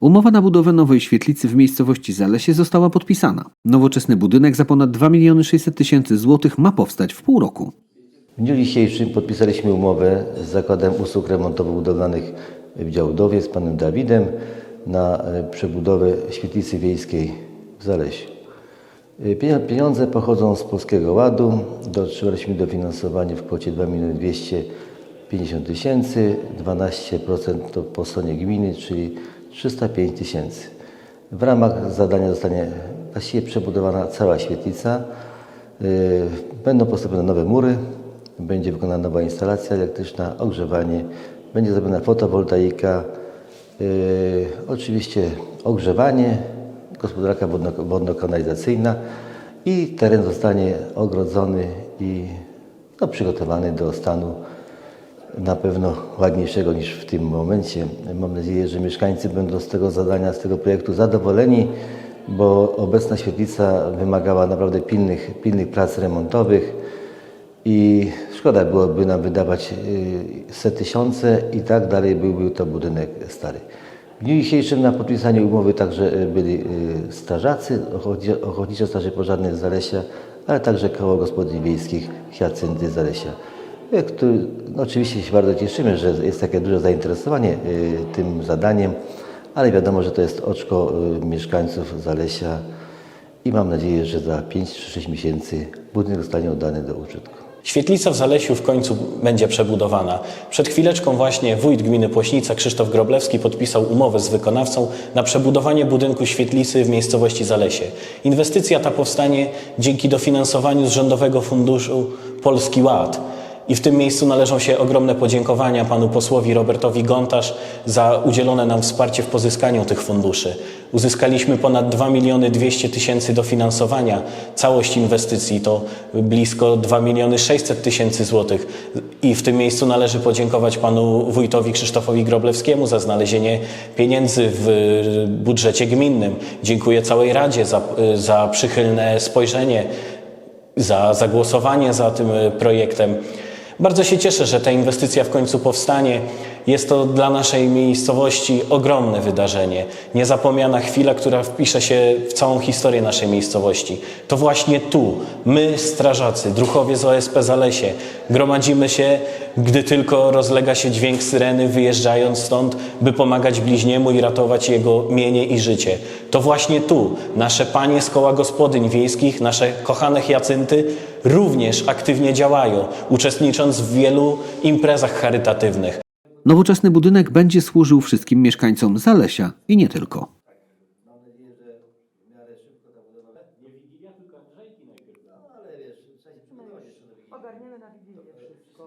Umowa na budowę nowej świetlicy w miejscowości Zalesie została podpisana. Nowoczesny budynek za ponad 2 miliony 600 tysięcy złotych ma powstać w pół roku. W dniu dzisiejszym podpisaliśmy umowę z Zakładem Usług Remontowo-Budowlanych w Działdowie z panem Dawidem na e, przebudowę świetlicy wiejskiej w Zalesiu. E, pie- Pieniądze pochodzą z Polskiego Ładu. Dotrzymaliśmy dofinansowanie w kwocie 2 250 tysięcy, 12% to po stronie gminy, czyli 305 tysięcy. W ramach zadania zostanie właściwie przebudowana cała świetlica. Yy, Będą postawione nowe mury, będzie wykonana nowa instalacja elektryczna, ogrzewanie, będzie zrobiona fotowoltaika, yy, oczywiście ogrzewanie, gospodarka wodno- wodno-kanalizacyjna i teren zostanie ogrodzony i no, przygotowany do stanu na pewno ładniejszego niż w tym momencie. Mam nadzieję, że mieszkańcy będą z tego zadania, z tego projektu zadowoleni, bo obecna świetlica wymagała naprawdę pilnych, pilnych prac remontowych i szkoda byłoby nam wydawać y, set tysiące i tak dalej byłby to budynek stary. W dniu dzisiejszym na podpisaniu umowy także y, byli y, strażacy, ochotnicze- Straży Pożarne z Zalesia, ale także Koło Gospodyń Wiejskich Hiacynty Zalesia. Y, który- no oczywiście się bardzo cieszymy, że jest takie duże zainteresowanie y, tym zadaniem, ale wiadomo, że to jest oczko y, mieszkańców Zalesia i mam nadzieję, że za 5 czy 6 miesięcy budynek zostanie oddany do użytku. Świetlica w Zalesiu w końcu będzie przebudowana. Przed chwileczką właśnie wójt gminy Płośnica Krzysztof Groblewski podpisał umowę z wykonawcą na przebudowanie budynku świetlicy w miejscowości Zalesie. Inwestycja ta powstanie dzięki dofinansowaniu z Rządowego Funduszu Polski Ład. I w tym miejscu należą się ogromne podziękowania panu posłowi Robertowi Gontarz za udzielone nam wsparcie w pozyskaniu tych funduszy. Uzyskaliśmy ponad 2 miliony 200 tysięcy dofinansowania. Całość inwestycji to blisko 2 miliony 600 tysięcy złotych. I w tym miejscu należy podziękować panu wójtowi Krzysztofowi Groblewskiemu za znalezienie pieniędzy w budżecie gminnym. Dziękuję całej Radzie za, za przychylne spojrzenie za zagłosowanie za tym projektem. Bardzo się cieszę, że ta inwestycja w końcu powstanie. Jest to dla naszej miejscowości ogromne wydarzenie. Niezapomniana chwila, która wpisze się w całą historię naszej miejscowości. To właśnie tu, my, strażacy, druchowie z OSP Zalesie, gromadzimy się, gdy tylko rozlega się dźwięk syreny, wyjeżdżając stąd, by pomagać bliźniemu i ratować jego mienie i życie. To właśnie tu, nasze panie z koła gospodyń wiejskich, nasze kochane hiacynty, również aktywnie działają, uczestnicząc w wielu imprezach charytatywnych. Nowoczesny budynek będzie służył wszystkim mieszkańcom Zalesia i nie tylko.